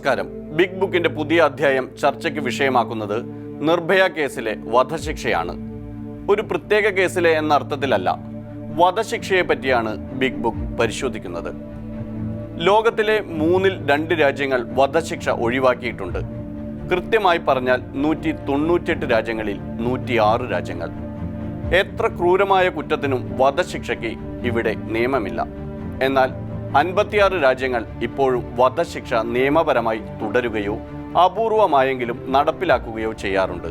നമസ്കാരം. ബിഗ് ബുക്കിന്റെ പുതിയ അധ്യായം ചർച്ചയ്ക്ക് വിഷയമാക്കുന്നത് നിർഭയ കേസിലെ വധശിക്ഷയാണ്. ഒരു പ്രത്യേക കേസിലെ എന്ന അർത്ഥത്തിലല്ല വധശിക്ഷയെ പറ്റിയാണ് ബിഗ് ബുക്ക് പരിശോധിക്കുന്നത്. ലോകത്തിലെ മൂന്നിൽ രണ്ട് രാജ്യങ്ങൾ വധശിക്ഷ ഒഴിവാക്കിയിട്ടുണ്ട്. കൃത്യമായി പറഞ്ഞാൽ നൂറ്റി തൊണ്ണൂറ്റെട്ട് രാജ്യങ്ങളിൽ നൂറ്റിയാറ് രാജ്യങ്ങൾ. എത്ര ക്രൂരമായ കുറ്റത്തിനും വധശിക്ഷയ്ക്ക് ഇവിടെ നിയമമില്ല. എന്നാൽ അൻപത്തിയാറ് രാജ്യങ്ങൾ ഇപ്പോഴും വധശിക്ഷ നിയമപരമായി തുടരുകയോ അപൂർവമായെങ്കിലും നടപ്പിലാക്കുകയോ ചെയ്യാറുണ്ട്.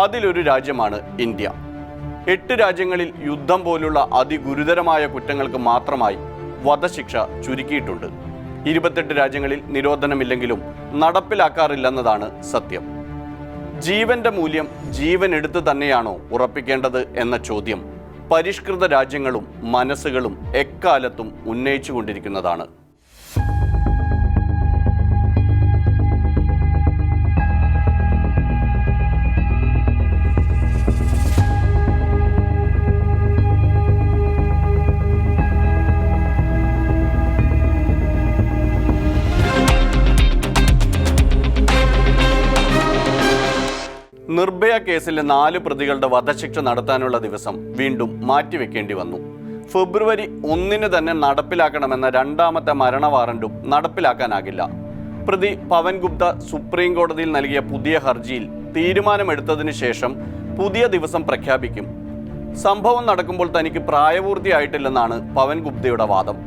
അതിലൊരു രാജ്യമാണ് ഇന്ത്യ. എട്ട് രാജ്യങ്ങളിൽ യുദ്ധം പോലുള്ള അതിഗുരുതരമായ കുറ്റങ്ങൾക്ക് മാത്രമായി വധശിക്ഷ ചുരുക്കിയിട്ടുണ്ട്. ഇരുപത്തെട്ട് രാജ്യങ്ങളിൽ നിരോധനമില്ലെങ്കിലും നടപ്പിലാക്കാറില്ലെന്നതാണ് സത്യം. ജീവന്റെ മൂല്യം ജീവൻ എടുത്ത് തന്നെയാണോ ഉറപ്പിക്കേണ്ടത് എന്ന ചോദ്യം പരിഷ്കൃത രാജ്യങ്ങളും മനസ്സുകളും എക്കാലത്തും ഉന്നയിച്ചുകൊണ്ടിരിക്കുന്നതാണ്. നിർഭയ കേസിലെ നാല് പ്രതികളുടെ വധശിക്ഷ നടത്താനുള്ള ദിവസം വീണ്ടും മാറ്റിവെക്കേണ്ടി വന്നു. ഫെബ്രുവരി ഒന്നിന് തന്നെ നടപ്പിലാക്കണമെന്ന രണ്ടാമത്തെ മരണ വാറന്റും നടപ്പിലാക്കാനാകില്ല. പ്രതി പവൻ ഗുപ്ത സുപ്രീം കോടതിയിൽ നൽകിയ പുതിയ ഹർജിയിൽ തീരുമാനമെടുത്തതിനു ശേഷം പുതിയ ദിവസം പ്രഖ്യാപിക്കും. സംഭവം നടക്കുമ്പോൾ തനിക്ക് പ്രായപൂർത്തിയായിട്ടില്ലെന്നാണ് പവൻ ഗുപ്തയുടെ വാദം.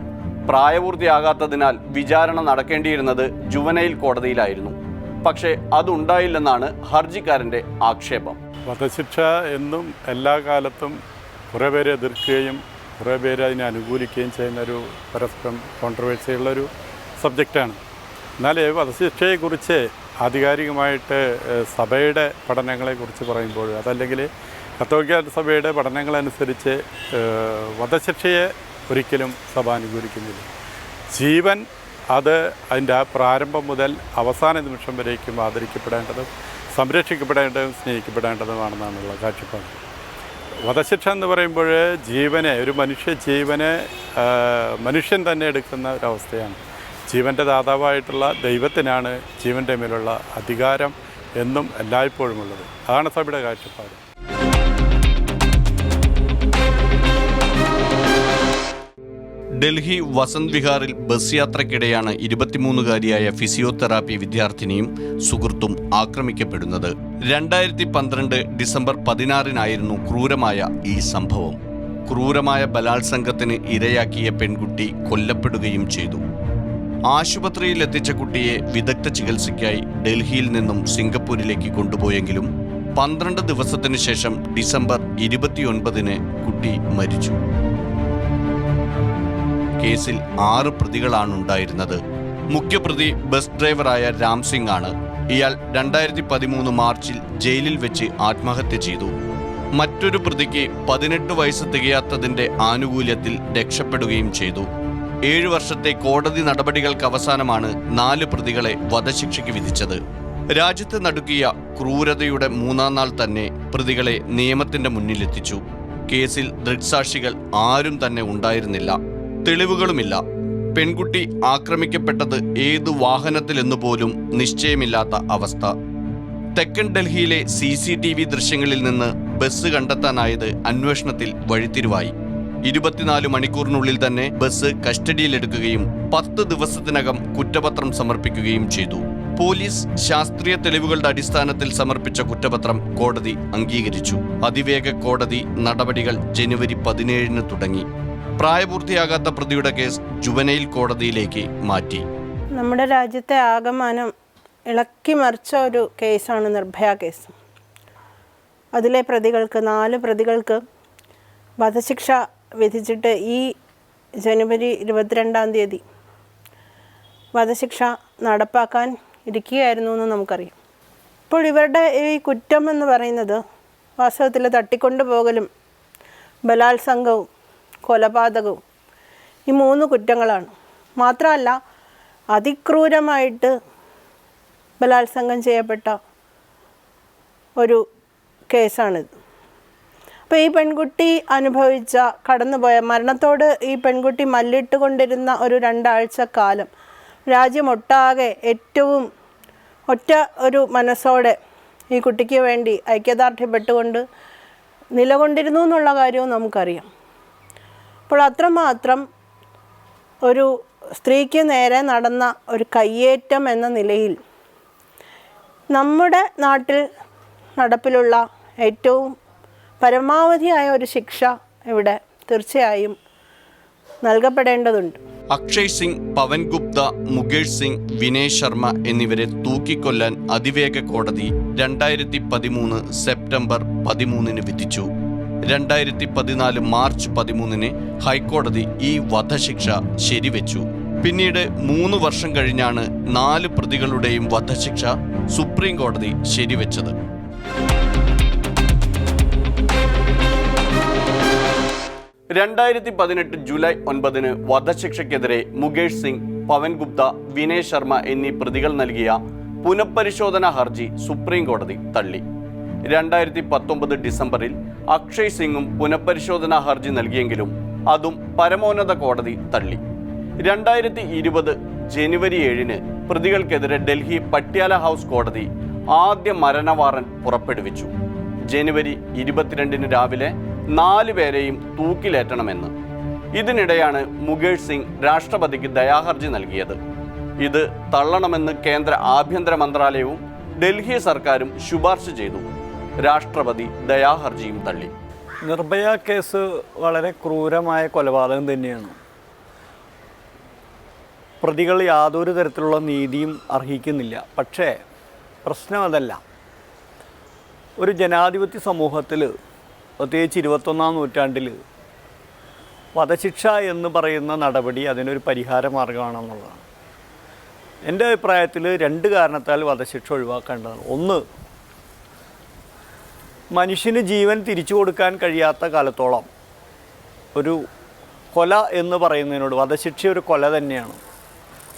പ്രായപൂർത്തിയാകാത്തതിനാൽ വിചാരണ നടക്കേണ്ടിയിരുന്നത് ജുവനൈൽ കോടതിയിലായിരുന്നു. പക്ഷേ അതുണ്ടായില്ലെന്നാണ് ഹർജിക്കാരന്റെ ആക്ഷേപം. വധശിക്ഷ എന്നും എല്ലാ കാലത്തും കുറേ പേരെ എതിർക്കുകയും കുറേ പേര് അതിനെ അനുകൂലിക്കുകയും ചെയ്യുന്ന ഒരു പരസ്പരം കോൺട്രവേഴ്സിയുള്ളൊരു സബ്ജക്റ്റാണ് എന്നാൽ വധശിക്ഷയെക്കുറിച്ച് ആധികാരികമായിട്ട് സഭയുടെ പഠനങ്ങളെക്കുറിച്ച് പറയുമ്പോൾ അതല്ലെങ്കിൽ കത്തോലിക്ക സഭയുടെ പഠനങ്ങളനുസരിച്ച് വധശിക്ഷയെ ഒരിക്കലും സഭ അനുകൂലിക്കുന്നില്ല. ജീവൻ അത് അതിന്റെ പ്രാരംഭം മുതൽ അവസാന നിമിഷം വരേക്കും ആദരിക്കപ്പെടേണ്ടതും സംരക്ഷിക്കപ്പെടേണ്ടതും സ്നേഹിക്കപ്പെടേണ്ടതുമാണെന്നാണുള്ള കാഴ്ചപ്പാട്. വധശിക്ഷ എന്ന് പറയുമ്പോൾ ജീവനെ ഒരു മനുഷ്യ ജീവനെ മനുഷ്യൻ തന്നെ എടുക്കുന്ന ഒരവസ്ഥയാണ്. ജീവന്റെ ദാതാവായിട്ടുള്ള ദൈവത്തിനാണ് ജീവന്റെ മേലുള്ള അധികാരം എന്നും എല്ലായ്പ്പോഴും ഉള്ളത് അതാണ് സഭയുടെ കാഴ്ചപ്പാട്. ഡൽഹി വസന്ത് വിഹാറിൽ ബസ് യാത്രക്കിടെയാണ് ഇരുപത്തിമൂന്നുകാരിയായ ഫിസിയോതെറാപ്പി വിദ്യാർത്ഥിനിയും സുഹൃത്തും ആക്രമിക്കപ്പെടുന്നത്. രണ്ടായിരത്തി പന്ത്രണ്ട് ഡിസംബർ പതിനാറിനായിരുന്നു ക്രൂരമായ ഈ സംഭവം. ക്രൂരമായ ബലാത്സംഗത്തിന് ഇരയാക്കിയ പെൺകുട്ടി കൊല്ലപ്പെടുകയും ചെയ്തു. ആശുപത്രിയിൽ എത്തിച്ച കുട്ടിയെ വിദഗ്ധ ചികിത്സയ്ക്കായി ഡൽഹിയിൽ നിന്നും സിംഗപ്പൂരിലേക്ക് കൊണ്ടുപോയെങ്കിലും പന്ത്രണ്ട് ദിവസത്തിനു ശേഷം ഡിസംബർ ഇരുപത്തിയൊൻപതിന് കുട്ടി മരിച്ചു. കേസിൽ ആറ് പ്രതികളാണ് ഉണ്ടായിരുന്നത്. മുഖ്യപ്രതി ബസ് ഡ്രൈവറായ രാം സിംഗ് ആണ് ഇയാൾ രണ്ടായിരത്തി പതിമൂന്ന് മാർച്ചിൽ ജയിലിൽ വെച്ച് ആത്മഹത്യ ചെയ്തു. മറ്റൊരു പ്രതിക്ക് പതിനെട്ട് വയസ്സ് തികയാത്തതിന്റെ ആനുകൂല്യത്തിൽ രക്ഷപ്പെടുകയും ചെയ്തു. ഏഴു വർഷത്തെ കോടതി നടപടികൾക്ക് അവസാനമാണ് നാല് പ്രതികളെ വധശിക്ഷയ്ക്ക് വിധിച്ചത്. രാജ്യത്ത് നടുക്കിയ ക്രൂരതയുടെ മൂന്നാം നാൾ തന്നെ പ്രതികളെ നിയമത്തിന്റെ മുന്നിലെത്തിച്ചു. കേസിൽ ദൃക്സാക്ഷികൾ ആരും തന്നെ ഉണ്ടായിരുന്നില്ല. തെളിവുകളുമില്ല. പെൺകുട്ടി ആക്രമിക്കപ്പെട്ടത് ഏതു വാഹനത്തിലെന്നു പോലും നിശ്ചയമില്ലാത്ത അവസ്ഥ. തെക്കൻ ഡൽഹിയിലെ സി സി ടി വി ദൃശ്യങ്ങളിൽ നിന്ന് ബസ് കണ്ടെത്താനായത് അന്വേഷണത്തിൽ വഴിത്തിരിവായി. ഇരുപത്തിനാല് മണിക്കൂറിനുള്ളിൽ തന്നെ ബസ് കസ്റ്റഡിയിലെടുക്കുകയും പത്ത് ദിവസത്തിനകം കുറ്റപത്രം സമർപ്പിക്കുകയും ചെയ്തു. പോലീസ് ശാസ്ത്രീയ തെളിവുകളുടെ അടിസ്ഥാനത്തിൽ സമർപ്പിച്ച കുറ്റപത്രം കോടതി അംഗീകരിച്ചു. അതിവേഗ കോടതി നടപടികൾ ജനുവരി പതിനേഴിന് തുടങ്ങി. പ്രായപൂർത്തിയാകാത്ത പ്രതിയുടെ കേസ് ജുവനൈൽ കോടതിയിലേക്ക് മാറ്റി. നമ്മുടെ രാജ്യത്തെ ആകമാനം ഇളക്കി മറിച്ച ഒരു കേസാണ് നിർഭയ കേസ്. അതിലെ പ്രതികൾക്ക് നാല് പ്രതികൾക്ക് വധശിക്ഷ വിധിച്ചിട്ട് ഈ ജനുവരി ഇരുപത്തിരണ്ടാം തീയതി വധശിക്ഷ നടപ്പാക്കാൻ ഇരിക്കുകയായിരുന്നു എന്ന് നമുക്കറിയാം. ഇപ്പോൾ ഇവരുടെ ഈ കുറ്റം എന്ന് പറയുന്നത് വാസ്തവത്തിൽ തട്ടിക്കൊണ്ടുപോകലും ബലാത്സംഗവും കൊലപാതകവും. ഈ മൂന്ന് കുറ്റങ്ങളാണ്. മാത്രമല്ല അതിക്രൂരമായിട്ട് ബലാത്സംഗം ചെയ്യപ്പെട്ട ഒരു കേസാണിത്. അപ്പോൾ ഈ പെൺകുട്ടി അനുഭവിച്ച കടന്നുപോയ മരണത്തോട് ഈ പെൺകുട്ടി മല്ലിട്ട് കൊണ്ടിരുന്ന ഒരു രണ്ടാഴ്ച കാലം രാജ്യമൊട്ടാകെ ഏറ്റവും ഒറ്റ ഒരു മനസ്സോടെ ഈ കുട്ടിക്ക് വേണ്ടി ഐക്യദാർഢ്യപ്പെട്ടുകൊണ്ട് നിലകൊണ്ടിരുന്നു എന്നുള്ള കാര്യവും നമുക്കറിയാം. അപ്പോൾ അത്രമാത്രം ഒരു സ്ത്രീക്ക് നേരെ നടന്ന ഒരു കയ്യേറ്റം എന്ന നിലയിൽ നമ്മുടെ നാട്ടിൽ നടപ്പിലുള്ള ഏറ്റവും പരമാവധിയായ ഒരു ശിക്ഷ ഇവിടെ തീർച്ചയായും നൽകപ്പെടേണ്ടതുണ്ട്. അക്ഷയ് സിംഗ് പവൻ ഗുപ്ത മുകേഷ് സിംഗ് വിനയ് ശർമ്മ എന്നിവരെ തൂക്കിക്കൊല്ലാൻ അതിവേഗ കോടതി രണ്ടായിരത്തി പതിമൂന്ന് സെപ്റ്റംബർ പതിമൂന്നിന് വിധിച്ചു. രണ്ടായിരത്തി പതിനാല് മാർച്ച് പതിമൂന്നിന് ഹൈക്കോടതി ഈ വധശിക്ഷ ശരിവെച്ചു. പിന്നീട് മൂന്ന് വർഷം കഴിഞ്ഞാണ് നാല് പ്രതികളുടെയും വധശിക്ഷ സുപ്രീം കോടതി ശരിവെച്ചത്. രണ്ടായിരത്തി പതിനെട്ട് ജൂലൈ ഒൻപതിന് വധശിക്ഷയ്ക്കെതിരെ മുകേഷ് സിംഗ് പവൻ ഗുപ്ത വിനയ് ശർമ്മ എന്നീ പ്രതികൾ നൽകിയ പുനഃപരിശോധനാ ഹർജി സുപ്രീം കോടതി തള്ളി. രണ്ടായിരത്തി പത്തൊമ്പത് ഡിസംബറിൽ അക്ഷയ് സിംഗും പുനഃപരിശോധനാ ഹർജി നൽകിയെങ്കിലും അതും പരമോന്നത കോടതി തള്ളി. രണ്ടായിരത്തി ഇരുപത് ജനുവരി ഏഴിന് പ്രതികൾക്കെതിരെ ഡൽഹി പട്യാല ഹൗസ് കോടതി ആദ്യ മരണ വാറന്റ് പുറപ്പെടുവിച്ചു. ജനുവരി ഇരുപത്തിരണ്ടിന് രാവിലെ നാല് പേരെയും തൂക്കിലേറ്റണമെന്ന്. ഇതിനിടെയാണ് മുകേഷ് സിംഗ് രാഷ്ട്രപതിക്ക് ദയാഹർജി നൽകിയത്. ഇത് തള്ളണമെന്ന് കേന്ദ്ര ആഭ്യന്തര മന്ത്രാലയവും ഡൽഹി സർക്കാരും ശുപാർശ ചെയ്തു. രാഷ്ട്രപതി ദയാഹർജിയും തള്ളി. നിർഭയ കേസ് വളരെ ക്രൂരമായ കൊലപാതകം തന്നെയാണ്. പ്രതികൾ യാതൊരു തരത്തിലുള്ള നീതിയും അർഹിക്കുന്നില്ല. പക്ഷേ പ്രശ്നം അതല്ല. ഒരു ജനാധിപത്യ സമൂഹത്തിൽ പ്രത്യേകിച്ച് ഇരുപത്തൊന്നാം നൂറ്റാണ്ടിൽ വധശിക്ഷ എന്ന് പറയുന്ന നടപടി അതിനൊരു പരിഹാര മാർഗമാണെന്നുള്ളതാണ് എന്റെ അഭിപ്രായത്തിൽ രണ്ട് കാരണത്താൽ വധശിക്ഷ ഒഴിവാക്കേണ്ടതാണ്. ഒന്ന് മനുഷ്യന് ജീവൻ തിരിച്ചു കൊടുക്കാൻ കഴിയാത്ത കാലത്തോളം ഒരു കൊല എന്ന് പറയുന്നതിനോട് വധശിക്ഷ ഒരു കൊല തന്നെയാണ്.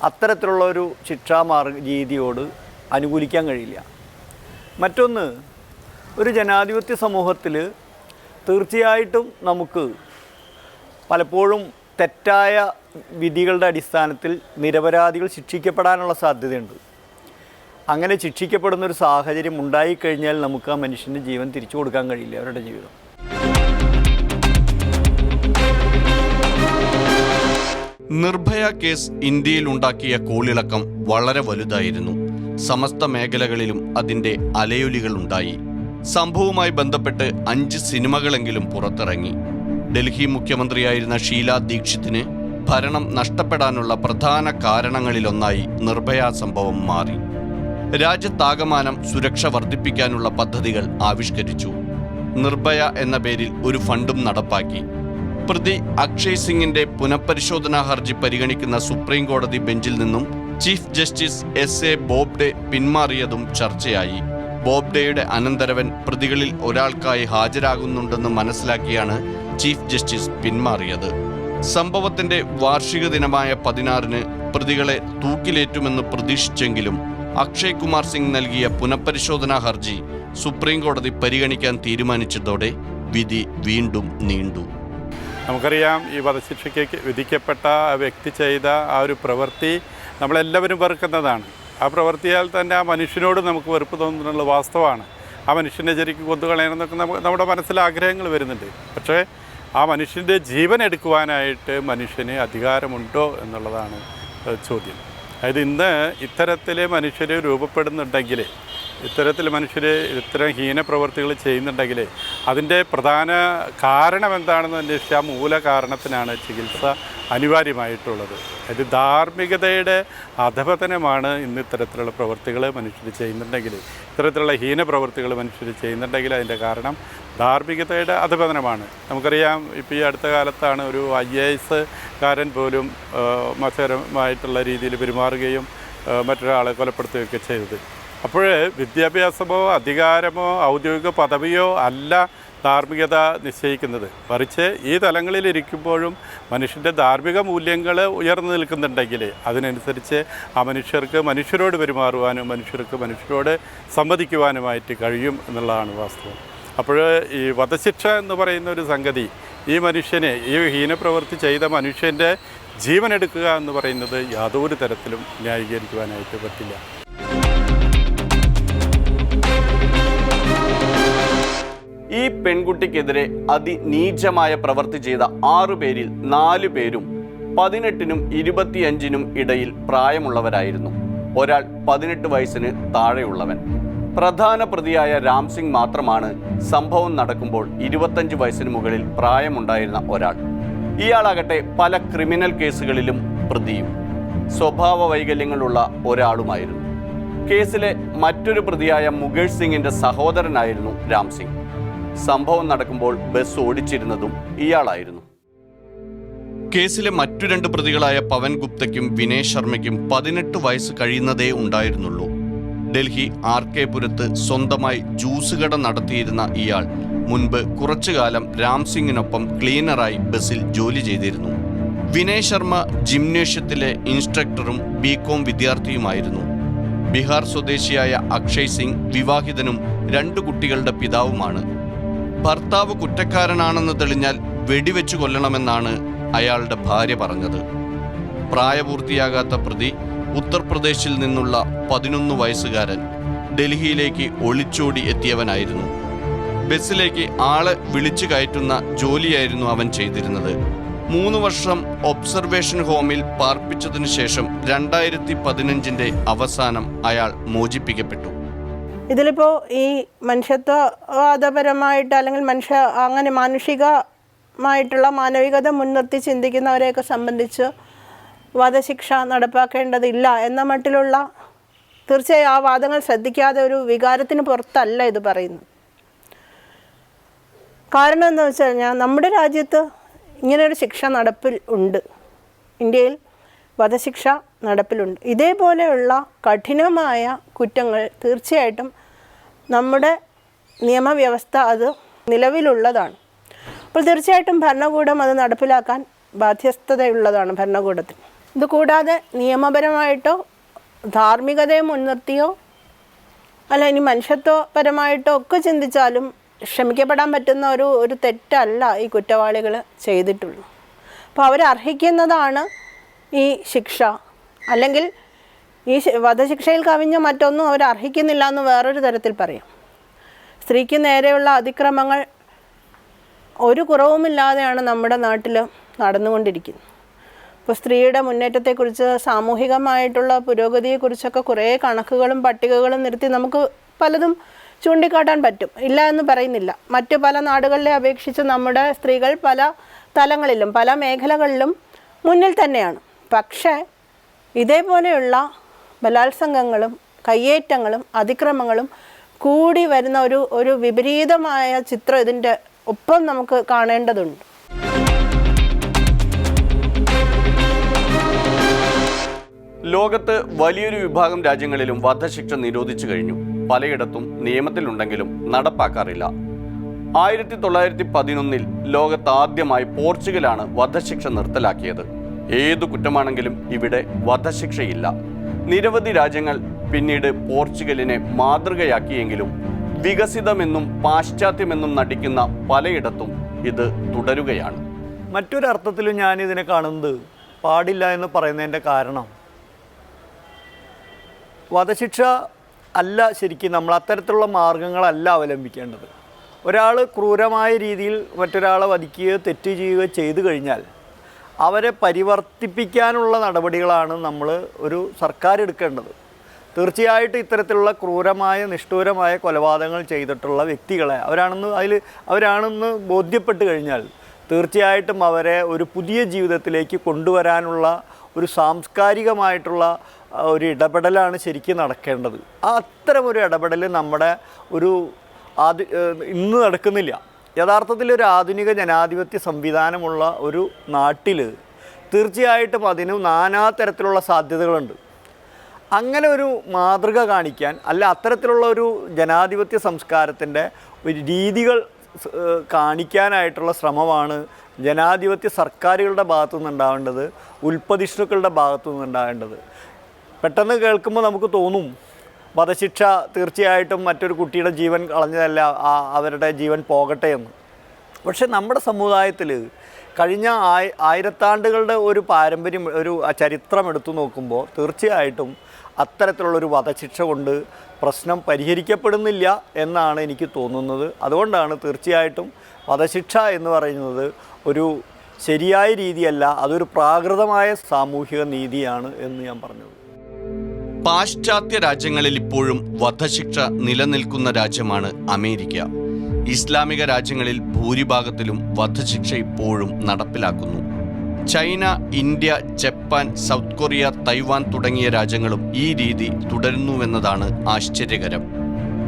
അത്തരത്തിലുള്ള ഒരു ശിക്ഷാമാർഗ രീതിയോട് അനുകൂലിക്കാൻ കഴിയില്ല. മറ്റൊന്ന് ഒരു ജനാധിപത്യ സമൂഹത്തിൽ തീർച്ചയായിട്ടും നമുക്ക് പലപ്പോഴും തെറ്റായ വിധികളുടെ അടിസ്ഥാനത്തിൽ നിരപരാധികൾ ശിക്ഷിക്കപ്പെടാനുള്ള സാധ്യതയുണ്ട്. അങ്ങനെ ശിക്ഷിക്കപ്പെടുന്ന ഒരു സാഹചര്യം ഉണ്ടായിക്കഴിഞ്ഞാൽ നമുക്ക് ആ മനുഷ്യന്റെ ജീവൻ തിരിച്ചു കൊടുക്കാൻ കഴിയില്ല അവരുടെ ജീവിതം. നിർഭയ കേസ് ഇന്ത്യയിൽ ഉണ്ടാക്കിയ കോളിളക്കം വളരെ വലുതായിരുന്നു. സമസ്ത മേഖലകളിലും അതിന്റെ അലയൊലികൾ ഉണ്ടായി സംഭവവുമായി ബന്ധപ്പെട്ട് അഞ്ച് സിനിമകളെങ്കിലും പുറത്തിറങ്ങി. ഡൽഹി മുഖ്യമന്ത്രിയായിരുന്ന ഷീല ദീക്ഷിത്തിന് ഭരണം നഷ്ടപ്പെടാനുള്ള പ്രധാന കാരണങ്ങളിലൊന്നായി നിർഭയ സംഭവം മാറി. രാജ്യത്താകമാനം സുരക്ഷ വർദ്ധിപ്പിക്കാനുള്ള പദ്ധതികൾ ആവിഷ്കരിച്ചു. നിർഭയ എന്ന പേരിൽ ഒരു ഫണ്ടും നടപ്പാക്കി. പ്രതി അക്ഷയ് സിംഗിന്റെ പുനഃപരിശോധനാ ഹർജി പരിഗണിക്കുന്ന സുപ്രീം കോടതി ബെഞ്ചിൽ നിന്നും chief justice S A Bobde പിന്മാറിയതും ചർച്ചയായി. ബോബ്ഡെയുടെ അനന്തരവൻ പ്രതികളിൽ ഒരാൾക്കായി ഹാജരാകുന്നുണ്ടെന്ന് മനസ്സിലാക്കിയാണ് ചീഫ് ജസ്റ്റിസ് പിന്മാറിയത്. സംഭവത്തിന്റെ വാർഷിക ദിനമായ പതിനാറിന് പ്രതികളെ തൂക്കിലേറ്റുമെന്ന് പ്രതീക്ഷിച്ചെങ്കിലും അക്ഷയ് കുമാർ സിംഗ് നൽകിയ പുനഃപരിശോധനാ ഹർജി സുപ്രീം കോടതി പരിഗണിക്കാൻ തീരുമാനിച്ചതോടെ വിധി വീണ്ടും നീണ്ടു. നമുക്കറിയാം ഈ വധശിക്ഷയ്ക്ക് വിധിക്കപ്പെട്ട ആ വ്യക്തി ചെയ്ത ആ ഒരു പ്രവൃത്തി നമ്മളെല്ലാവരും വെറുക്കുന്നതാണ്. ആ പ്രവൃത്തിയാൽ തന്നെ ആ മനുഷ്യനോട് നമുക്ക് വെറുപ്പ് തോന്നുന്നുള്ള വാസ്തവമാണ്. ആ മനുഷ്യന്റെ ശരിക്കും കൊന്നുകളയണമെന്നൊക്കെ നമുക്ക് നമ്മുടെ മനസ്സിൽ ആഗ്രഹങ്ങൾ വരുന്നുണ്ട്. പക്ഷേ ആ മനുഷ്യന്റെ ജീവൻ എടുക്കുവാനായിട്ട് മനുഷ്യന് അധികാരമുണ്ടോ എന്നുള്ളതാണ് ചോദ്യം. അതായത് ഇന്ന് ഇത്തരത്തിൽ മനുഷ്യർ രൂപപ്പെടുന്നുണ്ടെങ്കിൽ ഇത്തരത്തിൽ മനുഷ്യർ ഇത്തരം ഹീന പ്രവൃത്തികൾ ചെയ്യുന്നുണ്ടെങ്കിൽ അതിന്റെ പ്രധാന കാരണം എന്താണെന്ന് അന്വേഷിച്ചാൽ മൂല കാരണത്തിനാണ് ചികിത്സ അനിവാര്യമായിട്ടുള്ളത്. അത് ധാർമ്മികതയുടെ അധപതനമാണ് ഇന്ന് ഇത്തരത്തിലുള്ള പ്രവൃത്തികൾ മനുഷ്യർ ചെയ്യുന്നുണ്ടെങ്കിൽ ഇത്തരത്തിലുള്ള ഹീന പ്രവൃത്തികൾ മനുഷ്യർ ചെയ്യുന്നുണ്ടെങ്കിൽ അതിന്റെ കാരണം ധാർമ്മികതയുടെ അധപതനമാണ്. നമുക്കറിയാം ഇപ്പോൾ ഈ അടുത്ത കാലത്താണ് ഒരു ഐ എ എസ് കാരൻ പോലും മത്സരമായിട്ടുള്ള രീതിയിൽ പെരുമാറുകയും മറ്റൊരാളെ കൊലപ്പെടുത്തുകയൊക്കെ ചെയ്തത്. അപ്പോൾ വിദ്യാഭ്യാസമോ അധികാരമോ ഔദ്യോഗിക പദവിയോ അല്ല ധാർമ്മികത നിശ്ചയിക്കുന്നത്. മറിച്ച് ഈ തലങ്ങളിലിരിക്കുമ്പോഴും മനുഷ്യന്റെ ധാർമ്മിക മൂല്യങ്ങൾ ഉയർന്നു നിൽക്കുന്നുണ്ടെങ്കിൽ അതിനനുസരിച്ച് ആ മനുഷ്യർക്ക് മനുഷ്യരോട് പെരുമാറുവാനും മനുഷ്യർക്ക് മനുഷ്യരോട് സംവദിക്കുവാനുമായിട്ട് കഴിയും എന്നുള്ളതാണ് വാസ്തവം. അപ്പോൾ ഈ വധശിക്ഷ എന്ന് പറയുന്ന ഒരു സംഗതി ഈ മനുഷ്യനെ ഈ ഹീനപ്രവൃത്തി ചെയ്ത മനുഷ്യന്റെ ജീവനെടുക്കുക എന്ന് പറയുന്നത് യാതൊരു തരത്തിലും ന്യായീകരിക്കുവാനായിട്ട് പറ്റില്ല. ഈ പെൺകുട്ടിക്കെതിരെ അതിനീചമായ പ്രവൃത്തി ചെയ്ത ആറു പേരിൽ നാലു പേരും പതിനെട്ടിനും ഇരുപത്തിയഞ്ചിനും ഇടയിൽ പ്രായമുള്ളവരായിരുന്നു. ഒരാൾ പതിനെട്ട് വയസ്സിന് താഴെയുള്ളവൻ. പ്രധാന പ്രതിയായ രാംസിംഗ് മാത്രമാണ് സംഭവം നടക്കുമ്പോൾ ഇരുപത്തഞ്ച് വയസ്സിന് മുകളിൽ പ്രായമുണ്ടായിരുന്ന ഒരാൾ. ഇയാളാകട്ടെ പല ക്രിമിനൽ കേസുകളിലും പ്രതിയും. സ്വഭാവ വൈകല്യങ്ങളുള്ള ഒരാളുമായിരുന്നു. കേസിലെ മറ്റൊരു പ്രതിയായ മുകേഷ് സിംഗിന്റെ സഹോദരനായിരുന്നു രാം സിംഗ്. സംഭവം നടക്കുമ്പോൾ ബസ് ഓടിച്ചിരുന്നതും ഇയാളായിരുന്നു. കേസിലെ മറ്റു രണ്ട് പ്രതികളായ പവൻ ഗുപ്തയ്ക്കും വിനയ് ശർമ്മയ്ക്കും പതിനെട്ട് വയസ്സ് കഴിയുന്നതേ ഉണ്ടായിരുന്നുള്ളൂ. ഡൽഹി ആർ കെ പുരത്ത് സ്വന്തമായി ജ്യൂസ് കട നടത്തിയിരുന്ന ഇയാൾ മുൻപ് കുറച്ചുകാലം രാം സിംഗിനൊപ്പം ക്ലീനറായി ബസിൽ ജോലി ചെയ്തിരുന്നു. വിനയ് ശർമ്മ ജിംനേഷ്യത്തിലെ ഇൻസ്ട്രക്ടറും ബി കോം വിദ്യാർത്ഥിയുമായിരുന്നു. ബീഹാർ സ്വദേശിയായ അക്ഷയ് സിംഗ് വിവാഹിതനും രണ്ട് കുട്ടികളുടെ പിതാവുമാണ്. ഭർത്താവ് കുറ്റക്കാരനാണെന്ന് തെളിഞ്ഞാൽ വെടിവെച്ചു കൊല്ലണമെന്നാണ് അയാളുടെ ഭാര്യ പറഞ്ഞത്. പ്രായപൂർത്തിയാകാത്ത പ്രതി ഉത്തർപ്രദേശിൽ നിന്നുള്ള പതിനൊന്ന് വയസ്സുകാരൻ ഡൽഹിയിലേക്ക് ഒളിച്ചോടി എത്തിയവനായിരുന്നു. ബസ്സിലേക്ക് ആളെ വിളിച്ചു കയറ്റുന്ന ജോലിയായിരുന്നു അവൻ ചെയ്തിരുന്നത്. മൂന്ന് വർഷം ഒബ്സർവേഷൻ ഹോമിൽ പാർപ്പിച്ചതിനു ശേഷം രണ്ടായിരത്തി പതിനഞ്ചിന്റെ അവസാനം അയാൾ മോചിപ്പിക്കപ്പെട്ടു. ഇതിലിപ്പോ ഈ മനുഷ്യത്വവാദപരമായിട്ട് അല്ലെങ്കിൽ മനുഷ്യ അങ്ങനെ മാനുഷികമായിട്ടുള്ള മാനവികത മുൻനിർത്തി ചിന്തിക്കുന്നവരെയൊക്കെ സംബന്ധിച്ച് വധശിക്ഷ നടപ്പാക്കേണ്ടതില്ല എന്ന മട്ടിലുള്ള തീർച്ചയായും ആ വാദങ്ങൾ ശ്രദ്ധിക്കാതെ ഒരു വികാരത്തിന് പുറത്തല്ല ഇത് പറയുന്നു കാരണം എന്താ വെച്ച് കഴിഞ്ഞാൽ നമ്മുടെ രാജ്യത്ത് ഇങ്ങനൊരു ശിക്ഷ നടപ്പിൽ ഉണ്ട്. ഇന്ത്യയിൽ വധശിക്ഷ നടപ്പിലുണ്ട്. ഇതേപോലെയുള്ള കഠിനമായ കുറ്റങ്ങൾ തീർച്ചയായിട്ടും നമ്മുടെ നിയമവ്യവസ്ഥ അത് നിലവിലുള്ളതാണ്. അപ്പോൾ തീർച്ചയായിട്ടും ഭരണകൂടം അത് നടപ്പിലാക്കാൻ ബാധ്യസ്ഥതയുള്ളതാണ് ഭരണകൂടത്തിന്. ഇത് കൂടാതെ നിയമപരമായിട്ടോ ധാർമ്മികതയെ മുൻനിർത്തിയോ അല്ല ഇനി മനുഷ്യത്വപരമായിട്ടോ ഒക്കെ ചിന്തിച്ചാലും ക്ഷമിക്കപ്പെടാൻ പറ്റുന്ന ഒരു ഒരു തെറ്റല്ല ഈ കുറ്റവാളികൾ ചെയ്തിട്ടുള്ളൂ. അപ്പോൾ അവരർഹിക്കുന്നതാണ് ഈ ശിക്ഷ. അല്ലെങ്കിൽ ഈ വധശിക്ഷയിൽ കവിഞ്ഞ മറ്റൊന്നും അവർ അർഹിക്കുന്നില്ല എന്ന് വേറൊരു തരത്തിൽ പറയാം. സ്ത്രീക്ക് നേരെയുള്ള അതിക്രമങ്ങൾ ഒരു കുറവുമില്ലാതെയാണ് നമ്മുടെ നാട്ടിൽ നടന്നുകൊണ്ടിരിക്കുന്നത്. ഇപ്പോൾ സ്ത്രീയുടെ മുന്നേറ്റത്തെക്കുറിച്ച് സാമൂഹികമായിട്ടുള്ള പുരോഗതിയെക്കുറിച്ചൊക്കെ കുറേ കണക്കുകളും പട്ടികകളും നിർത്തി നമുക്ക് പലതും ചൂണ്ടിക്കാട്ടാൻ പറ്റും. ഇല്ല എന്ന് പറയുന്നില്ല. മറ്റു പല നാടുകളിലെ അപേക്ഷിച്ച് നമ്മുടെ സ്ത്രീകൾ പല തലങ്ങളിലും പല മേഖലകളിലും മുന്നിൽ തന്നെയാണ്. പക്ഷേ ഇതേപോലെയുള്ള ബലാത്സംഗങ്ങളും കയ്യേറ്റങ്ങളും അതിക്രമങ്ങളും കൂടി വരുന്ന ഒരു ഒരു വിപരീതമായ ചിത്രം ഇതിന്റെ ഒപ്പം നമുക്ക് കാണേണ്ടതുണ്ട്. ലോകത്ത് വലിയൊരു വിഭാഗം രാജ്യങ്ങളിലും വധശിക്ഷ നിരോധിച്ചു കഴിഞ്ഞു. പലയിടത്തും നിയമത്തിലുണ്ടെങ്കിലും നടപ്പാക്കാറില്ല. ആയിരത്തി തൊള്ളായിരത്തി പതിനൊന്നിൽ ലോകത്ത് ആദ്യമായി പോർച്ചുഗലാണ് വധശിക്ഷ നിർത്തലാക്കിയത്. ഏതു കുറ്റമാണെങ്കിലും ഇവിടെ വധശിക്ഷയില്ല. നിരവധി രാജ്യങ്ങൾ പിന്നീട് പോർച്ചുഗലിനെ മാതൃകയാക്കിയെങ്കിലും വികസിതമെന്നും പാശ്ചാത്യമെന്നും നടിക്കുന്ന പലയിടത്തും ഇത് തുടരുകയാണ്. മറ്റൊരർത്ഥത്തിലും ഞാൻ ഇതിനെ കാണുന്നത് പാടില്ല എന്ന് പറയുന്നതിന്റെ കാരണം വധശിക്ഷ അല്ല ശരിക്കും നമ്മൾ അത്തരത്തിലുള്ള മാർഗങ്ങളല്ല അവലംബിക്കേണ്ടത്. ഒരാൾ ക്രൂരമായ രീതിയിൽ മറ്റൊരാളെ വധിക്കുകയോ തെറ്റ് ചെയ്യുകയോ ചെയ്തു കഴിഞ്ഞാൽ അവരെ പരിവർത്തിപ്പിക്കാനുള്ള നടപടികളാണ് നമ്മൾ ഒരു സർക്കാർ എടുക്കേണ്ടത്. തീർച്ചയായിട്ടും ഇത്തരത്തിലുള്ള ക്രൂരമായ നിഷ്ഠൂരമായ കൊലപാതകങ്ങൾ ചെയ്തിട്ടുള്ള വ്യക്തികളെ അവരാണെന്ന് അതിൽ അവരാണെന്ന് ബോധ്യപ്പെട്ട് കഴിഞ്ഞാൽ തീർച്ചയായിട്ടും അവരെ ഒരു പുതിയ ജീവിതത്തിലേക്ക് കൊണ്ടുവരാനുള്ള ഒരു സാംസ്കാരികമായിട്ടുള്ള ഒരു ഇടപെടലാണ് ശരിക്കും നടക്കേണ്ടത്. അത്തരം ഒരു ഇടപെടൽ നമ്മുടെ ഒരു ആദ്യ ഇന്ന് നടക്കുന്നില്ല. യഥാർത്ഥത്തിൽ ഒരു ആധുനിക ജനാധിപത്യ സംവിധാനമുള്ള ഒരു നാട്ടിൽ തീർച്ചയായിട്ടും അതിന് നാനാ തരത്തിലുള്ള സാധ്യതകളുണ്ട്. അങ്ങനെ ഒരു മാതൃക കാണിക്കാൻ അല്ല അത്തരത്തിലുള്ള ഒരു ജനാധിപത്യ സംസ്കാരത്തിന്റെ രീതികൾ കാണിക്കാനായിട്ടുള്ള ശ്രമമാണ് ജനാധിപത്യ സർക്കാരുകളുടെ ഭാഗത്തു നിന്നുണ്ടാവേണ്ടത് ഉൽപ്പതിഷ്ണുക്കളുടെ ഭാഗത്തു നിന്നുണ്ടാവേണ്ടത് പെട്ടെന്ന് കേൾക്കുമ്പോൾ നമുക്ക് തോന്നും. വധശിക്ഷ തീർച്ചയായിട്ടും മറ്റൊരു കുട്ടിയുടെ ജീവൻ കളഞ്ഞതല്ല അവരുടെ ജീവൻ പോകട്ടെ എന്ന്. പക്ഷേ നമ്മുടെ സമുദായത്തിൽ കഴിഞ്ഞ ആയി ആയിരത്താണ്ടുകളുടെ ഒരു പാരമ്പര്യം ഒരു ചരിത്രം എടുത്തു നോക്കുമ്പോൾ തീർച്ചയായിട്ടും അത്തരത്തിലുള്ളൊരു വധശിക്ഷ കൊണ്ട് പ്രശ്നം പരിഹരിക്കപ്പെടുന്നില്ല എന്നാണ് എനിക്ക് തോന്നുന്നത്. അതുകൊണ്ടാണ് തീർച്ചയായിട്ടും വധശിക്ഷ എന്ന് പറയുന്നത് ഒരു ശരിയായ രീതിയല്ല അതൊരു പ്രാകൃതമായ സാമൂഹിക നീതിയാണ് എന്ന് ഞാൻ പറഞ്ഞത് പാശ്ചാത്യ രാജ്യങ്ങളിൽ ഇപ്പോഴും വധശിക്ഷ നിലനിൽക്കുന്ന രാജ്യമാണ് അമേരിക്ക. ഇസ്ലാമിക രാജ്യങ്ങളിൽ ഭൂരിഭാഗത്തിലും വധശിക്ഷ ഇപ്പോഴും നടപ്പിലാക്കുന്നു. China India Japan South Korea Taiwan തുടങ്ങിയ രാജ്യങ്ങളും ഈ രീതി തുടരുന്നുവെന്നതാണ് ആശ്ചര്യകരം.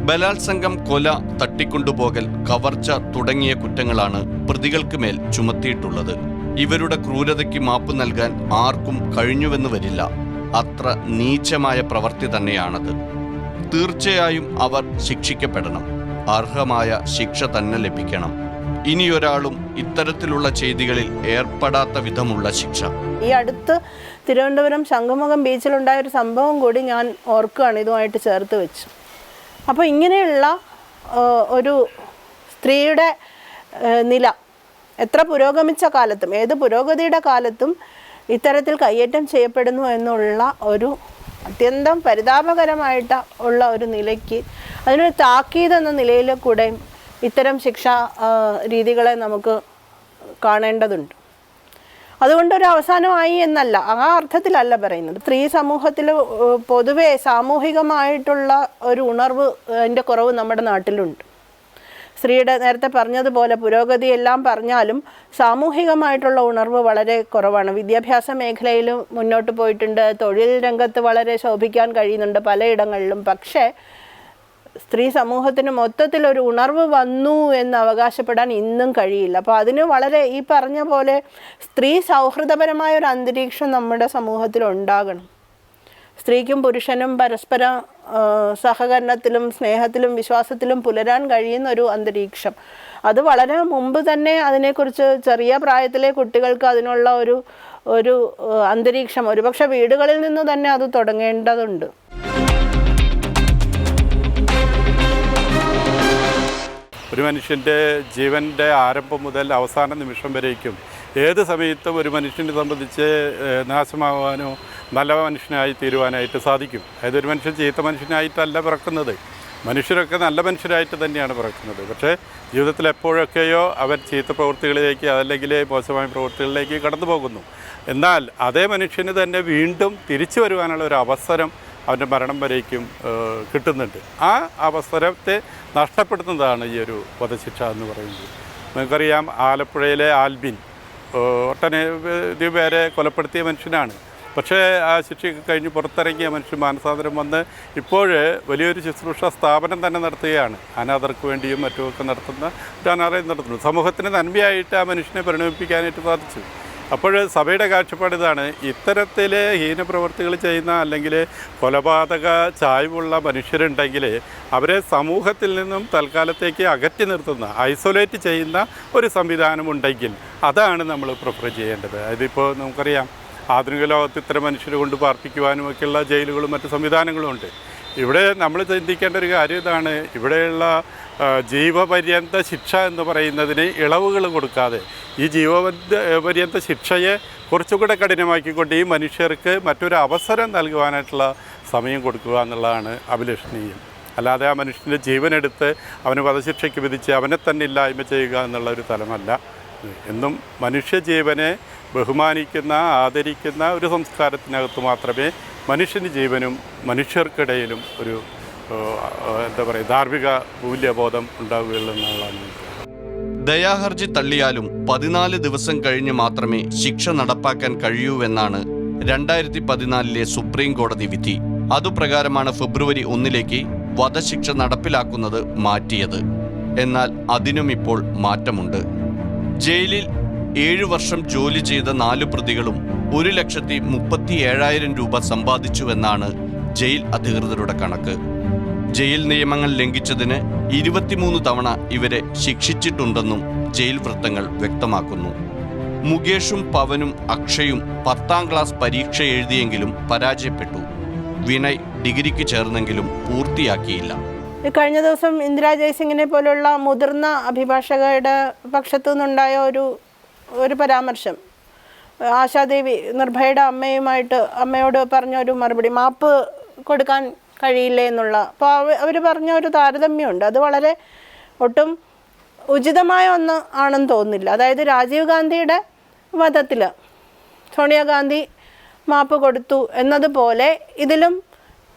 ബലാത്സംഗം കൊല തട്ടിക്കൊണ്ടുപോകൽ കവർച്ച തുടങ്ങിയ കുറ്റങ്ങളാണ് പ്രതികൾക്ക് മേൽ ചുമത്തിയിട്ടുള്ളത്. ഇവരുടെ ക്രൂരതയ്ക്ക് മാപ്പ് നൽകാൻ ആർക്കും കഴിഞ്ഞുവെന്ന് വരില്ല. അത്ര നീചമായ പ്രവൃത്തി തന്നെയാണത്. തീർച്ചയായും അവർ ശിക്ഷിക്കപ്പെടണം. അർഹമായ ശിക്ഷ തന്നെ ലഭിക്കണം. ഇനിയൊരാളും ഇത്തരത്തിലുള്ള ചെയ്തികളിൽ ഏർപ്പെടാത്ത വിധമുള്ള ശിക്ഷ. ഈ അടുത്ത് തിരുവനന്തപുരം ശംഖുമുഖം ബീച്ചിലുണ്ടായ ഒരു സംഭവം കൂടി ഞാൻ ഓർക്കുകയാണ് ഇതുമായിട്ട് ചേർത്ത് വെച്ചു. അപ്പോൾ ഇങ്ങനെയുള്ള ഒരു സ്ത്രീയുടെ നില എത്ര പുരോഗമിച്ച കാലത്തും ഏത് പുരോഗതിയുടെ കാലത്തും ഇത്തരത്തിൽ കയ്യേറ്റം ചെയ്യപ്പെടുന്നു എന്നുള്ള ഒരു അത്യന്തം പരിതാപകരമായിട്ട് ഉള്ള ഒരു നിലയ്ക്ക് അതിനൊരു താക്കീത് എന്ന നിലയിൽ കൂടെ ഇത്തരം ശിക്ഷാ രീതികളെ നമുക്ക് കാണേണ്ടതുണ്ട്. അതുകൊണ്ട് ഒരു അവസാനമായി എന്നല്ല ആ അർത്ഥത്തിലല്ല പറയുന്നത്. സ്ത്രീ സമൂഹത്തിൽ പൊതുവെ സാമൂഹികമായിട്ടുള്ള ഒരു ഉണർവ് അതിന്റെ കുറവ് നമ്മുടെ നാട്ടിലുണ്ട്. സ്ത്രീയുടെ നേരത്തെ പറഞ്ഞതുപോലെ പുരോഗതി എല്ലാം പറഞ്ഞാലും സാമൂഹികമായിട്ടുള്ള ഉണർവ് വളരെ കുറവാണ്. വിദ്യാഭ്യാസ മേഖലയിൽ മുന്നോട്ട് പോയിട്ടുണ്ട്. തൊഴിൽ രംഗത്ത് വളരെ ശോഭിക്കാൻ കഴിയുന്നുണ്ട് പലയിടങ്ങളിലും. പക്ഷേ സ്ത്രീ സമൂഹത്തിന് മൊത്തത്തിൽ ഒരു ഉണർവ് വന്നു എന്ന് അവകാശപ്പെടാൻ ഇന്നും കഴിയില്ല. അപ്പോൾ അതിന് വളരെ ഈ പറഞ്ഞ പോലെ സ്ത്രീ സൗഹൃദപരമായ ഒരു അന്തരീക്ഷം നമ്മുടെ സമൂഹത്തിൽ ഉണ്ടാകണം. സ്ത്രീക്കും പുരുഷനും പരസ്പര സഹകരണത്തിലും സ്നേഹത്തിലും വിശ്വാസത്തിലും പുലരാൻ കഴിയുന്ന ഒരു അന്തരീക്ഷം. അത് വളരെ മുമ്പ് തന്നെ അതിനെക്കുറിച്ച് ചെറിയ പ്രായത്തിലെ കുട്ടികൾക്ക് അതിനുള്ള ഒരു ഒരു അന്തരീക്ഷം. ഒരുപക്ഷെ വീടുകളിൽ നിന്ന് തന്നെ അത് തുടങ്ങേണ്ടതുണ്ട്. ഒരു മനുഷ്യന്റെ ജീവന്റെ ആരംഭം മുതൽ അവസാന നിമിഷം വരേക്കും. ഏത് സമയത്തും ഒരു മനുഷ്യനെ സംബന്ധിച്ച് നാശമാവാനോ നല്ല മനുഷ്യനായി തീരുവാനായിട്ട് സാധിക്കും. അതായത് ഒരു മനുഷ്യൻ ചീത്ത മനുഷ്യനായിട്ടല്ല പിറക്കുന്നത്. മനുഷ്യരൊക്കെ നല്ല മനുഷ്യരായിട്ട് തന്നെയാണ് പിറക്കുന്നത്. പക്ഷേ ജീവിതത്തിൽ എപ്പോഴൊക്കെയോ അവർ ചീത്ത പ്രവൃത്തികളിലേക്ക് അതല്ലെങ്കിൽ മോശമായ പ്രവൃത്തികളിലേക്ക് കടന്നു പോകുന്നു എന്നാൽ അതേ മനുഷ്യന് തന്നെ വീണ്ടും തിരിച്ചു വരുവാനുള്ള ഒരു അവസരം അവന്റെ മരണം വരേക്കും കിട്ടുന്നുണ്ട്. ആ അവസരത്തെ നഷ്ടപ്പെടുത്തുന്നതാണ് ഈ ഒരു വധശിക്ഷ എന്ന് പറയുന്നത്. നമുക്കറിയാം ആലപ്പുഴയിലെ ആൽബിൻ ഒട്ടനവധി പേരെ കൊലപ്പെടുത്തിയ മനുഷ്യനാണ്. പക്ഷേ ആ ശിക്ഷയൊക്കെ കഴിഞ്ഞ് പുറത്തിറങ്ങിയ മനുഷ്യൻ മാനസാന്തരം വന്ന് ഇപ്പോൾ വലിയൊരു ശുശ്രൂഷ സ്ഥാപനം തന്നെ നടത്തുകയാണ്. അനാഥർക്ക് വേണ്ടിയും മറ്റുമൊക്കെ നടത്തുന്ന ഒരു അനാഥയും നടത്തുന്നു സമൂഹത്തിന് നന്മയായിട്ട് ആ മനുഷ്യനെ പരിണമിപ്പിക്കാനായിട്ട് സാധിച്ചു. അപ്പോൾ സഭയുടെ കാഴ്ചപ്പാട് ഇതാണ്. ഇത്തരത്തിൽ ഹീനപ്രവർത്തികൾ ചെയ്യുന്ന അല്ലെങ്കിൽ കൊലപാതക ചായ്വുള്ള മനുഷ്യരുണ്ടെങ്കിൽ അവരെ സമൂഹത്തിൽ നിന്നും തൽക്കാലത്തേക്ക് അകറ്റി നിർത്തുന്ന ഐസൊലേറ്റ് ചെയ്യുന്ന ഒരു സംവിധാനമുണ്ടെങ്കിൽ അതാണ് നമ്മൾ പ്രിഫർ ചെയ്യേണ്ടത്. അതിപ്പോൾ നമുക്കറിയാം ആധുനിക ലോകത്ത് ഇത്തരം മനുഷ്യരെ കൊണ്ട് പാർപ്പിക്കുവാനും ഒക്കെയുള്ള ജയിലുകളും മറ്റു സംവിധാനങ്ങളും ഉണ്ട്. ഇവിടെ നമ്മൾ ചിന്തിക്കേണ്ട ഒരു കാര്യം ഇതാണ്. ഇവിടെയുള്ള ജീവപര്യന്ത ശിക്ഷ എന്ന് പറയുന്നതിന് ഇളവുകൾ കൊടുക്കാതെ ഈ ജീവപര്യന്ത ശിക്ഷയെ കുറച്ചുകൂടെ കഠിനമാക്കിക്കൊണ്ട് ഈ മനുഷ്യർക്ക് മറ്റൊരു അവസരം നൽകുവാനായിട്ടുള്ള സമയം കൊടുക്കുക എന്നുള്ളതാണ് അഭിലഷണീയം. അല്ലാതെ ആ മനുഷ്യന്റെ ജീവനെടുത്ത് അവന് വധശിക്ഷയ്ക്ക് വിധിച്ച് അവനെ തന്നെ ഇല്ലായ്മ ചെയ്യുക എന്നുള്ള ഒരു തലമല്ല. എന്നും മനുഷ്യജീവനെ ബഹുമാനിക്കുന്ന ആദരിക്കുന്ന ഒരു സംസ്കാരത്തിനകത്ത് മാത്രമേ മനുഷ്യന്റെ ജീവനും മനുഷ്യർക്കിടയിലും ഒരു എന്താ പറയുക ധാർമ്മിക മൂല്യബോധം ഉണ്ടാവുകയുള്ളൂ എന്നുള്ളതാണ് ദയാഹർജി തള്ളിയാലും പതിനാല് ദിവസം കഴിഞ്ഞ് മാത്രമേ ശിക്ഷ നടപ്പാക്കാൻ കഴിയൂവെന്നാണ് രണ്ടായിരത്തി പതിനാലിലെ സുപ്രീം കോടതി വിധി. അതുപ്രകാരമാണ് ഫെബ്രുവരി ഒന്നിലേക്ക് വധശിക്ഷ നടപ്പിലാക്കുന്നത് മാറ്റിയത്. എന്നാൽ അതിനും ഇപ്പോൾ മാറ്റമുണ്ട്. ജയിലിൽ ഏഴു വർഷം ജോലി ചെയ്ത നാല് പ്രതികളും ഒരു ലക്ഷത്തി മുപ്പത്തി ഏഴായിരം രൂപ സമ്പാദിച്ചുവെന്നാണ് ജയിൽ അധികൃതരുടെ കണക്ക്. ജയിൽ നിയമങ്ങൾ ലംഘിച്ചതിന് ഇരുപത്തിമൂന്ന് തവണ ഇവരെ ശിക്ഷിച്ചിട്ടുണ്ടെന്നും ജയിൽ വൃത്തങ്ങൾ വ്യക്തമാക്കുന്നു. മുകേഷും പവനും അക്ഷയും പത്താം ക്ലാസ് പരീക്ഷ എഴുതിയെങ്കിലും പരാജയപ്പെട്ടു. വിനയ് ഡിഗ്രിക്ക് ചേർന്നെങ്കിലും പൂർത്തിയാക്കിയില്ല. കഴിഞ്ഞ ദിവസം ഇന്ദിരാ ജയ്സിംഗിനെ പോലുള്ള മുതിർന്ന അഭിഭാഷകരുടെ പക്ഷത്തു നിന്നുണ്ടായ ഒരു ഒരു പരാമർശം. ആശാദേവി നിർഭയയുടെ അമ്മയുമായിട്ട് അമ്മയോട് പറഞ്ഞ ഒരു മറുപടി മാപ്പ് കൊടുക്കാൻ കഴിയില്ല എന്നുള്ള. അപ്പോൾ അവർ പറഞ്ഞ ഒരു താരതമ്യമുണ്ട്. അത് വളരെ ഒട്ടും ഉചിതമായ ഒന്ന് ആണെന്ന് തോന്നുന്നില്ല. അതായത് രാജീവ് ഗാന്ധിയുടെ വധത്തിൽ സോണിയാഗാന്ധി മാപ്പ് കൊടുത്തു എന്നതുപോലെ ഇതിലും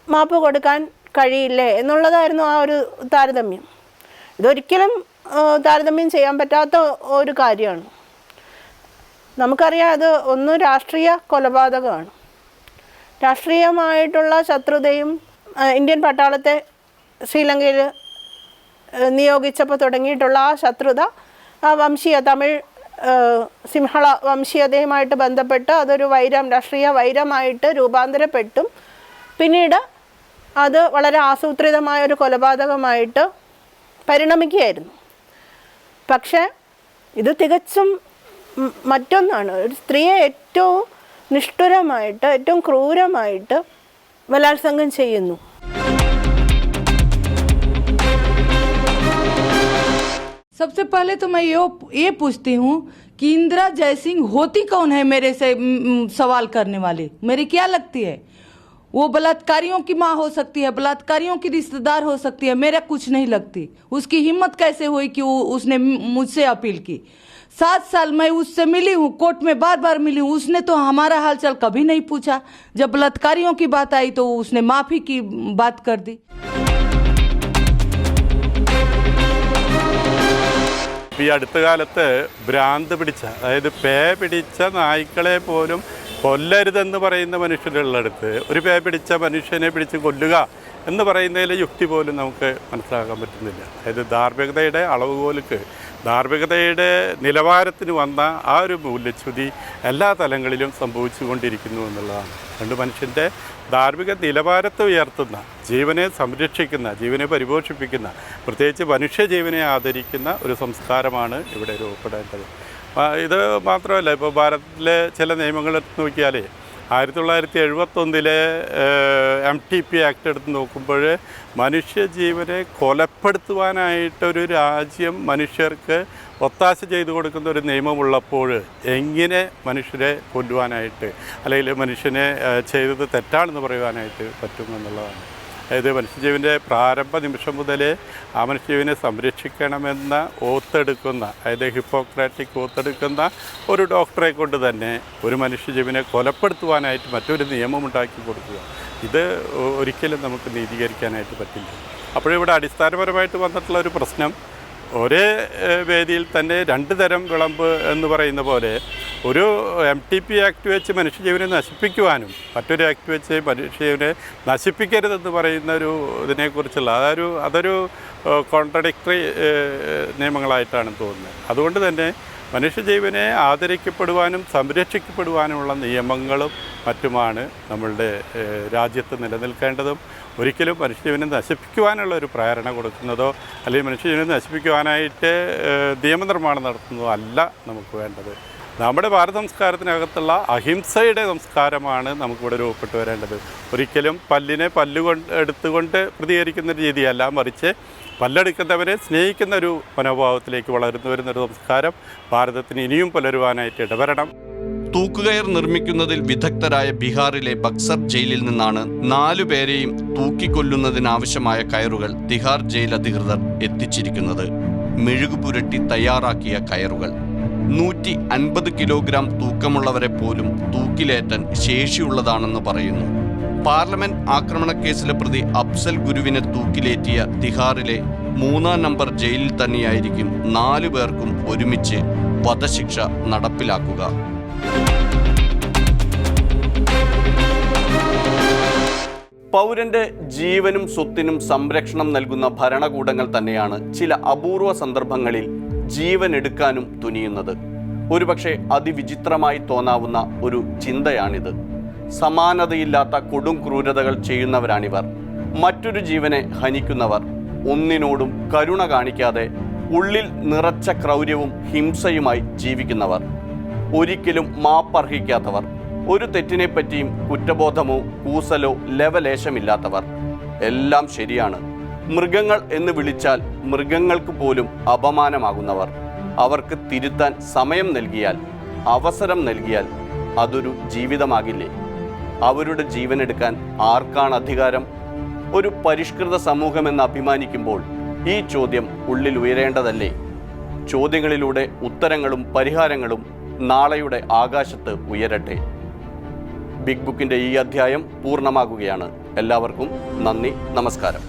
മാപ്പ് കൊടുക്കാൻ കഴിയില്ലേ എന്നുള്ളതായിരുന്നു ആ ഒരു താരതമ്യം. ഇതൊരിക്കലും താരതമ്യം ചെയ്യാൻ പറ്റാത്ത ഒരു കാര്യമാണ്. നമുക്കറിയാം അത് ഒന്ന് രാഷ്ട്രീയ കൊലപാതകമാണ്. രാഷ്ട്രീയമായിട്ടുള്ള ശത്രുതയും ഇന്ത്യൻ പട്ടാളത്തെ ശ്രീലങ്കയിൽ നിയോഗിച്ചപ്പോൾ തുടങ്ങിയിട്ടുള്ള ആ ശത്രുത ആ വംശീയ തമിഴ് സിംഹള വംശീയതയുമായിട്ട് ബന്ധപ്പെട്ട് അതൊരു വൈരം രാഷ്ട്രീയ വൈരമായിട്ട് രൂപാന്തരപ്പെട്ടും. പിന്നീട് അത് വളരെ ആസൂത്രിതമായ ഒരു കൊലപാതകമായിട്ട് പരിണമിക്കുകയായിരുന്നു. പക്ഷേ ഇത് തികച്ചും മറ്റൊന്നാണ് ഒരു സ്ത്രീയെ ഏറ്റവും നിഷ്ഠുരമായിട്ട് ഏറ്റവും ക്രൂരമായിട്ട് ബലാത്സംഗം ചെയ്യുന്നു सबसे पहले तो मैं यो ये पूछती हूँ कि इंदिरा जयसिंह होती कौन है मेरे से म, म, सवाल करने वाली मेरी क्या लगती है वो बलात्कारियों की माँ हो सकती है बलात्कारियों की रिश्तेदार हो सकती है मेरा कुछ नहीं लगती उसकी हिम्मत कैसे हुई कि वो उसने म- मुझसे अपील की सात साल मैं उससे मिली हूँ कोर्ट में बार बार मिली हूँ उसने तो हमारा हालचाल कभी नहीं पूछा जब बलात्कारियों की बात आई तो उसने माफी की बात कर दी ഈ അടുത്ത കാലത്ത് ഭ്രാന്ത് പിടിച്ച അതായത് പേ പിടിച്ച നായ്ക്കളെ പോലും കൊല്ലരുതെന്ന് പറയുന്ന മനുഷ്യരുള്ളിടത്ത് ഒരു പേ പിടിച്ച മനുഷ്യനെ പിടിച്ച് കൊല്ലുക എന്ന് പറയുന്നതിലെ യുക്തി പോലും നമുക്ക് മനസ്സിലാക്കാൻ പറ്റുന്നില്ല അതായത് ധാർമ്മികതയുടെ അളവുകോലുക്ക് ധാർമ്മികതയുടെ നിലവാരത്തിന് വന്ന ആ ഒരു മൂല്യച്യുതി എല്ലാ തലങ്ങളിലും സംഭവിച്ചുകൊണ്ടിരിക്കുന്നു എന്നുള്ളതാണ്. രണ്ട് മനുഷ്യന്റെ ധാർമ്മിക നിലവാരത്തെ ഉയർത്തുന്ന ജീവനെ സംരക്ഷിക്കുന്ന ജീവനെ പരിപോഷിപ്പിക്കുന്ന പ്രത്യേകിച്ച് മനുഷ്യജീവനെ ആദരിക്കുന്ന ഒരു സംസ്കാരമാണ് ഇവിടെ രൂപപ്പെടേണ്ടത്. ഇത് മാത്രമല്ല ഇപ്പോൾ ഭാരതത്തിലെ ചില നിയമങ്ങൾ എടുത്ത് നോക്കിയാലേ ആയിരത്തി തൊള്ളായിരത്തി എഴുപത്തൊന്നിലെ എം ടി പി ആക്ട് എടുത്ത് നോക്കുമ്പോൾ മനുഷ്യജീവനെ കൊലപ്പെടുത്തുവാനായിട്ടൊരു രാജ്യം മനുഷ്യർക്ക് ഒത്താശ ചെയ്തു കൊടുക്കുന്ന ഒരു നിയമമുള്ളപ്പോൾ എങ്ങനെ മനുഷ്യരെ കൊല്ലുവാനായിട്ട് അല്ലെങ്കിൽ മനുഷ്യനെ ചെയ്തത് തെറ്റാണെന്ന് പറയുവാനായിട്ട് പറ്റുമെന്നുള്ളതാണ് അതായത് മനുഷ്യജീവന്റെ പ്രാരംഭ നിമിഷം മുതലേ ആ മനുഷ്യജീവനെ സംരക്ഷിക്കണമെന്ന ഓത്തെടുക്കുന്ന അതായത് ഹിപ്പോക്രാറ്റിക് ഓത്തെടുക്കുന്ന ഒരു ഡോക്ടറെ കൊണ്ട് തന്നെ ഒരു മനുഷ്യജീവനെ കൊലപ്പെടുത്തുവാനായിട്ട് മറ്റൊരു നിയമം ഉണ്ടാക്കി കൊടുക്കുക. ഇത് ഒരിക്കലും നമുക്ക് നീതീകരിക്കാനായിട്ട് പറ്റില്ല. അപ്പോഴിവിടെ അടിസ്ഥാനപരമായിട്ട് വന്നിട്ടുള്ള ഒരു പ്രശ്നം ഒരേ വേദിയിൽ തന്നെ രണ്ട് തരം വിളമ്പ് എന്ന് പറയുന്ന പോലെ ഒരു എം ടി പി ആക്ട് വെച്ച് മനുഷ്യജീവനെ നശിപ്പിക്കുവാനും മറ്റൊരു ആക്ട് വെച്ച് മനുഷ്യജീവനെ നശിപ്പിക്കരുതെന്ന് പറയുന്ന ഒരു ഇതിനെക്കുറിച്ചുള്ള അതൊരു അതൊരു കോൺട്രഡിക്ടറി നിയമങ്ങളായിട്ടാണ് തോന്നുന്നത്. അതുകൊണ്ട് തന്നെ മനുഷ്യജീവനെ ആദരിക്കപ്പെടുവാനും സംരക്ഷിക്കപ്പെടുവാനുമുള്ള നിയമങ്ങളും മറ്റുമാണ് നമ്മളുടെ രാജ്യത്ത് നിലനിൽക്കേണ്ടതും ഒരിക്കലും മനുഷ്യജീവനെ നശിപ്പിക്കുവാനുള്ള ഒരു പ്രേരണ കൊടുക്കുന്നതോ അല്ലെങ്കിൽ മനുഷ്യജീവനെ നശിപ്പിക്കുവാനായിട്ട് നിയമനിർമ്മാണം നടത്തുന്നതോ അല്ല നമുക്ക് വേണ്ടത്. നമ്മുടെ ഭാരത സംസ്കാരത്തിനകത്തുള്ള അഹിംസയുടെ സംസ്കാരമാണ് നമുക്കിവിടെ രൂപപ്പെട്ടു വരേണ്ടത്. ഒരിക്കലും പല്ലിനെ പല്ലുകൊണ്ട് എടുത്തുകൊണ്ട് പ്രതികരിക്കുന്ന ഒരു രീതിയല്ല. മറിച്ച് പല്ലെടുക്കുന്നവരെ സ്നേഹിക്കുന്ന ഒരു മനോഭാവത്തിലേക്ക് വളർന്നു വരുന്നൊരു സംസ്കാരം ഭാരതത്തിന് ഇനിയും പുലരുവാനായിട്ട് ഇടവരണം. തൂക്കുകയർ നിർമ്മിക്കുന്നതിൽ വിദഗ്ധരായ ബീഹാറിലെ ബക്സർ ജയിലിൽ നിന്നാണ് നാലു പേരെയും തൂക്കിക്കൊല്ലുന്നതിനാവശ്യമായ കയറുകൾ തിഹാർ ജയിൽ അധികൃതർ എത്തിച്ചിരിക്കുന്നത്. മെഴുകുപുരട്ടി തയ്യാറാക്കിയ കയറുകൾ. നൂറ്റി അൻപത് കിലോഗ്രാം തൂക്കമുള്ളവരെ പോലും തൂക്കിലേറ്റാൻ ശേഷിയുള്ളതാണെന്ന് പറയുന്നു. പാർലമെന്റ് ആക്രമണ ആക്രമണക്കേസിലെ പ്രതി അഫ്സൽ ഗുരുവിനെ തൂക്കിലേറ്റിയ തിഹാറിലെ മൂന്നാം നമ്പർ ജയിലിൽ തന്നെയായിരിക്കും നാലു പേർക്കും ഒരുമിച്ച് വധശിക്ഷ നടപ്പിലാക്കുക. പൗരന്റെ ജീവനും സ്വത്തിനും സംരക്ഷണം നൽകുന്ന ഭരണകൂടങ്ങൾ തന്നെയാണ് ചില അപൂർവ സന്ദർഭങ്ങളിൽ ജീവൻ എടുക്കാനും തുനിയുന്നത്. ഒരുപക്ഷെ അതിവിചിത്രമായി തോന്നാവുന്ന ഒരു ചിന്തയാണിത്. സമാനതയില്ലാത്ത കൊടും ക്രൂരതകൾ ചെയ്യുന്നവരാണിവർ. മറ്റൊരു ജീവനെ ഹനിക്കുന്നവർ. ഒന്നിനോടും കരുണ കാണിക്കാതെ ഉള്ളിൽ നിറച്ച ക്രൗര്യവും ഹിംസയുമായി ജീവിക്കുന്നവർ. ഒരിക്കലും മാപ്പർഹിക്കാത്തവർ. ഒരു തെറ്റിനെപ്പറ്റിയും കുറ്റബോധമോ കൂസലോ ലവലേശമില്ലാത്തവർ. എല്ലാം ശരിയാണ്. മൃഗങ്ങൾ എന്ന് വിളിച്ചാൽ മൃഗങ്ങൾക്ക് പോലും അപമാനമാകുന്നവർ. അവർക്ക് തിരുത്താൻ സമയം നൽകിയാൽ അവസരം നൽകിയാൽ അതൊരു ജീവിതമാകില്ലേ? അവരുടെ ജീവൻ എടുക്കാൻ ആർക്കാണ് അധികാരം? ഒരു പരിഷ്കൃത സമൂഹമെന്ന് അഭിമാനിക്കുമ്പോൾ ഈ ചോദ്യം ഉള്ളിൽ ഉയരേണ്ടതല്ലേ? ചോദ്യങ്ങളിലൂടെ ഉത്തരങ്ങളും പരിഹാരങ്ങളും നാളെയുടെ ആകാശത്ത് ഉയരട്ടെ. ബിഗ് ബുക്കിന്റെ ഈ അധ്യായം പൂർണമാകുകയാണ്. എല്ലാവർക്കും നന്ദി നമസ്കാരം.